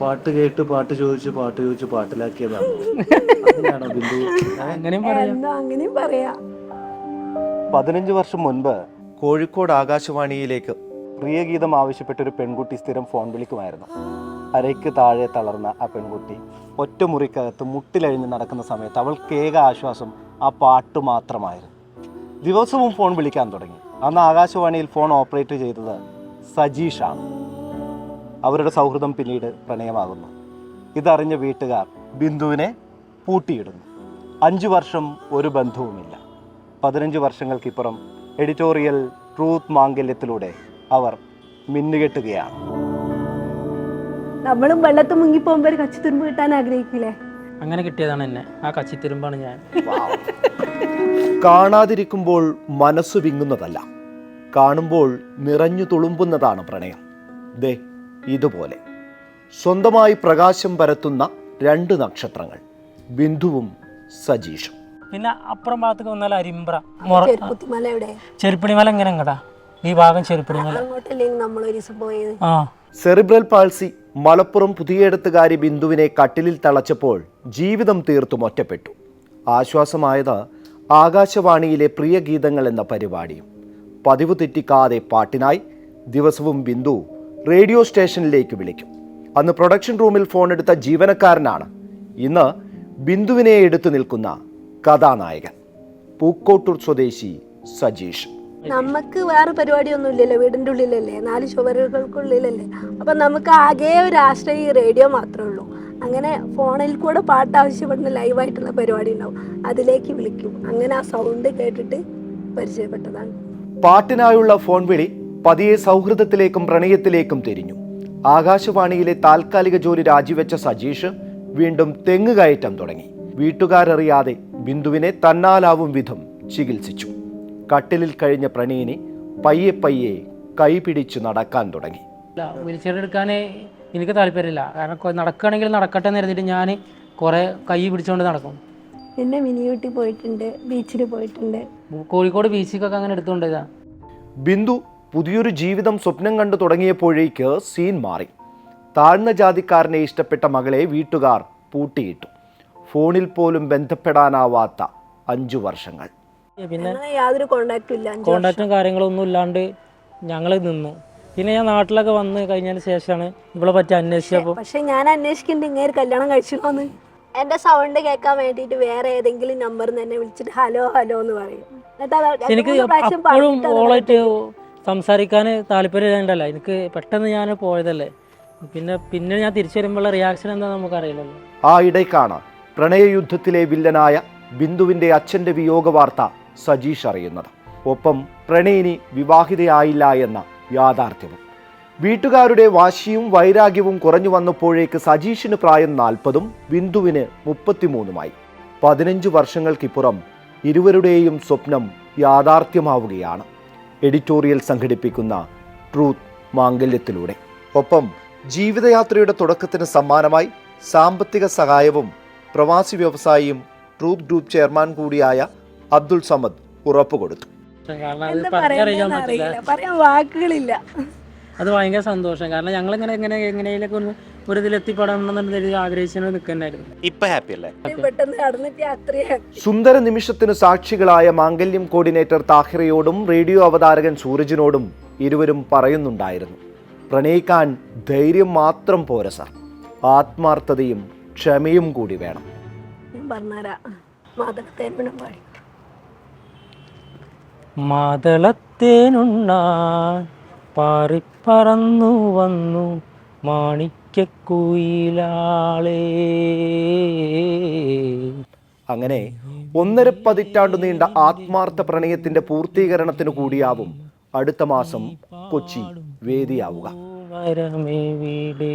പാട്ട് കേട്ട് പാട്ട് ചോദിച്ച് പാട്ട് ചോദിച്ച് പാട്ടിലാക്കിയതാണ്. അങ്ങനെയാണോ ബിന്ദു? അങ്ങനെയും പറയാം. എന്തോ അങ്ങനെയും പറയാം. പതിനഞ്ച് വർഷം മുൻപ് കോഴിക്കോട് ആകാശവാണിയിലേക്ക് പ്രിയഗീതം ആവശ്യപ്പെട്ട ഒരു പെൺകുട്ടി സ്ഥിരം ഫോൺ വിളിക്കുമായിരുന്നു. അരയ്ക്ക് താഴെ തളർന്ന ആ പെൺകുട്ടി ഒറ്റമുറിക്കകത്ത് മുട്ടിലഴിഞ്ഞ് നടക്കുന്ന സമയത്ത് അവൾക്ക് ഏക ആശ്വാസം ആ പാട്ട് മാത്രമായിരുന്നു. ദിവസവും ഫോൺ വിളിക്കാൻ തുടങ്ങി. അന്ന് ആകാശവാണിയിൽ ഫോൺ ഓപ്പറേറ്റ് ചെയ്തത് സജീഷാണ്. അവരുടെ സൗഹൃദം പിന്നീട് പ്രണയമാകുന്നു. ഇതറിഞ്ഞ വീട്ടുകാർ ബിന്ദുവിനെ പൂട്ടിയിടുന്നു. അഞ്ചു വർഷം ഒരു ബന്ധവുമില്ല. പതിനഞ്ച് വർഷങ്ങൾക്കിപ്പുറം എഡിറ്റോറിയൽ ട്രൂത്ത് മാംഗല്യത്തിലൂടെ അവർ മിന്നുകെട്ടുകയാണ്. നമ്മളും വെള്ളത്ത് മുങ്ങി പോകുമ്പോൾ ഒരു കച്ചിത്തുരുമ്പ് കിട്ടാൻ ആഗ്രഹിക്കില്ലേ? അങ്ങനെ കിട്ടിയതാണ് എന്നെ. ആ കച്ചിത്തിരുമ്പാണ് ഞാൻ. കാണാതിരിക്കുമ്പോൾ മനസ്സ് വിങ്ങുന്നതല്ല. കാണുമ്പോൾ നിറഞ്ഞു തുളുമ്പുന്നതാണ് പ്രണയം. ദേ ഇതുപോലെ. സ്വന്തമായി പ്രകാശം പരത്തുന്ന രണ്ട് നക്ഷത്രങ്ങൾ ബിന്ദുവും സജീഷും. പിന്നെ അപ്പുറം ഭാഗത്തേക്ക് വന്നാൽ അരിമ്പ്ര ചെരുപ്പണിമല എങ്ങനെ ഈ ഭാഗം ചെരുപ്പണിമല. അങ്ങോട്ടല്ലേ നമ്മൾ ഒരു ദിവസം ആ. സെറിബ്രൽ പാൾസി മലപ്പുറം പുതിയെടുത്തുകാരി ബിന്ദുവിനെ കട്ടിലിൽ തളച്ചപ്പോൾ ജീവിതം തീർത്തും ഒറ്റപ്പെട്ടു. ആശ്വാസമായത് ആകാശവാണിയിലെ പ്രിയ ഗീതങ്ങൾ എന്ന പരിപാടിയും. പതിവ് തെറ്റിക്കാതെ പാട്ടിനായി ദിവസവും ബിന്ദു റേഡിയോ സ്റ്റേഷനിലേക്ക് വിളിക്കും. അന്ന് പ്രൊഡക്ഷൻ റൂമിൽ ഫോൺ എടുത്ത ജീവനക്കാരനാണ് ഇന്ന് ബിന്ദുവിനെ എടുത്തു നിൽക്കുന്ന കഥാനായകൻ പൂക്കോട്ടൂർ സ്വദേശി സജീഷ്. നമുക്ക് വേറെ പരിപാടിയൊന്നും ഇല്ലല്ലോ വീടിന്റെ ഉള്ളിലല്ലേ നാല് ചുവരുകൾക്കുള്ളിലല്ലേ. അപ്പൊ നമുക്ക് ആകെ ഒരു ആശ്രയം ഈ റേഡിയോ മാത്രമേ ഉള്ളൂ. അങ്ങനെ ഫോണിൽ കൂടെ പാട്ട് ആവശ്യപ്പെടുന്ന ലൈവായിട്ടുള്ള പരിപാടി ഉണ്ടാവും. അതിലേക്ക് വിളിക്കും. അങ്ങനെ ആ സൗണ്ട് കേട്ടിട്ട് പരിചയപ്പെട്ടതാണ്. പാട്ടിനായുള്ള ഫോൺ വിളി പതിയെ സൗഹൃദത്തിലേക്കും പ്രണയത്തിലേക്കും തിരിഞ്ഞു. ആകാശവാണിയിലെ താൽക്കാലിക ജോലി രാജിവെച്ച സജീഷ് വീണ്ടും തെങ്ങ് കയറ്റം തുടങ്ങി. വീട്ടുകാരറിയാതെ ബിന്ദുവിനെ തന്നാലാവും വിധം ചികിത്സിച്ചു. കട്ടിലിൽ കഴിഞ്ഞ പ്രണയിനി പയ്യെ പയ്യെ കൈപിടിച്ചു നടക്കാൻ തുടങ്ങി. വീൽചെയർ എടുക്കാൻ എനിക്ക് താല്പര്യമില്ല. കാരണം നടക്കുകയാണെങ്കിൽ നടക്കട്ടെ എന്ന് കരുതിയിട്ട് ഞാൻ കുറേ കൈ പിടിച്ചുകൊണ്ട് നടക്കും. പിന്നെ മിനിയൂട്ടി പോയിട്ടുണ്ട് ബീച്ചിൽ പോയിട്ടുണ്ട്. കോഴിക്കോട് ബീച്ചിക്കൊക്കെ അങ്ങനെ എടുത്തുകൊണ്ട് ഇതാ ബിന്ദു പുതിയൊരു ജീവിതം സ്വപ്നം കണ്ടു തുടങ്ങിയപ്പോഴേക്ക് സീൻ മാറി. താഴ്ന്ന ജാതിക്കാരനെ ഇഷ്ടപ്പെട്ട മകളെ വീട്ടുകാർ പൂട്ടിയിട്ടു. ഫോണിൽ പോലും ബന്ധപ്പെടാനാവാത്ത അഞ്ചു വർഷങ്ങൾ. പിന്നെ യാതൊരു കോണ്ടാക്റ്റും ഇല്ല അഞ്ച് കോണ്ടാക്റ്റും കാര്യങ്ങളൊന്നും ഇല്ലാണ്ട് ഞങ്ങൾ നിന്നു. പിന്നെ ഞാൻ നാട്ടിലൊക്കെ വന്ന് കഴിഞ്ഞതിന് ശേഷമാണ് ഇവളെ പറ്റി അന്വേഷിച്ചപ്പോൾ പക്ഷെ ഞാൻ അന്വേഷിക്കുന്നുണ്ട് ഇങ്ങനെ കല്യാണം കഴിച്ചിട്ടോന്ന് എന്റെ സൗണ്ട് കേൾക്കാൻ വേണ്ടിയിട്ട് വേറെ ഏതെങ്കിലും നമ്പർ തന്നെ വിളിച്ചിട്ട് ഹലോ ഹലോ എന്ന് പറയും. എന്നിട്ട് എനിക്ക് അപ്പോഴും ഓളായിട്ട് സംസാരിക്കാൻ താല്പര്യമുണ്ടല്ല എനിക്ക് പെട്ടെന്ന് ഞാൻ പോയതല്ലേ. പിന്നെ പിന്നെ ഞാൻ തിരിച്ചു വരുമ്പോഴുള്ള റിയാക്ഷൻ എന്താ നമുക്കറിയില്ലല്ലോ. ആ ഇടയ്ക്കാണ് പ്രണയയുദ്ധത്തിലെ വില്ലനായ ബിന്ദുവിന്റെ അച്ഛന്റെ വിയോഗ വാർത്ത സജീഷ് അറിയുന്നത്. ഒപ്പം പ്രണയിനി വിവാഹിതയായില്ല എന്ന യാഥാർത്ഥ്യവും. വീട്ടുകാരുടെ വാശിയും വൈരാഗ്യവും കുറഞ്ഞു വന്നപ്പോഴേക്ക് സജീഷിന് പ്രായം നാൽപ്പതും ബിന്ദുവിന് മുപ്പത്തിമൂന്നുമായി. പതിനഞ്ച് വർഷങ്ങൾക്കിപ്പുറം ഇരുവരുടെയും സ്വപ്നം യാഥാർത്ഥ്യമാവുകയാണ്. എഡിറ്റോറിയൽ സംഘടിപ്പിക്കുന്ന ട്രൂത്ത് മാംഗല്യത്തിലൂടെ. ഒപ്പം ജീവിതയാത്രയുടെ തുടക്കത്തിന് സമ്മാനമായി സാമ്പത്തിക സഹായവും പ്രവാസി വ്യവസായിയും ട്രൂത്ത് ഗ്രൂപ്പ് ചെയർമാൻ കൂടിയായ അബ്ദുൾ സമദ് ഉറപ്പുകൊടുത്തു. കൊടുത്തു പറയാൻ വാക്കുകളില്ല. അത് ഭയങ്കര സന്തോഷം. കാരണം ഞങ്ങൾ ഇങ്ങനെ എങ്ങനെ എങ്ങനെയൊക്കെ ഒന്ന് ഒരു ഇതിലെത്തിപ്പെടണം എന്നുണ്ടെങ്കിൽ ആഗ്രഹിച്ചു നിൽക്കണ്ടായിരുന്നു. ഇപ്പൊ ഹാപ്പി അല്ലേ? പെട്ടെന്ന് അത്രയും സുന്ദര നിമിഷത്തിന് സാക്ഷികളായ മാംഗല്യം കോർഡിനേറ്റർ താഹിറയോടും റേഡിയോ അവതാരകൻ സൂരജിനോടും ഇരുവരും പറയുന്നുണ്ടായിരുന്നു. പ്രണയിക്കാൻ ധൈര്യം മാത്രം പോര സാർ. ആത്മാർത്ഥതയും ക്ഷമയും കൂടി വേണം. ഞാൻ പാടി. മാതളത്തേനുണ്ണാൻ പാറിപ്പറന്നു വന്നു. മാണിക്യക്കുയിലാളേ അങ്ങനെ ഒന്നര പതിറ്റാണ്ടു നീണ്ട ആത്മാർത്ഥ പ്രണയത്തിന്റെ പൂർത്തീകരണത്തിന് കൂടിയാവും അടുത്ത മാസം കൊച്ചി വേദിയാവുക. വരമെവിടെ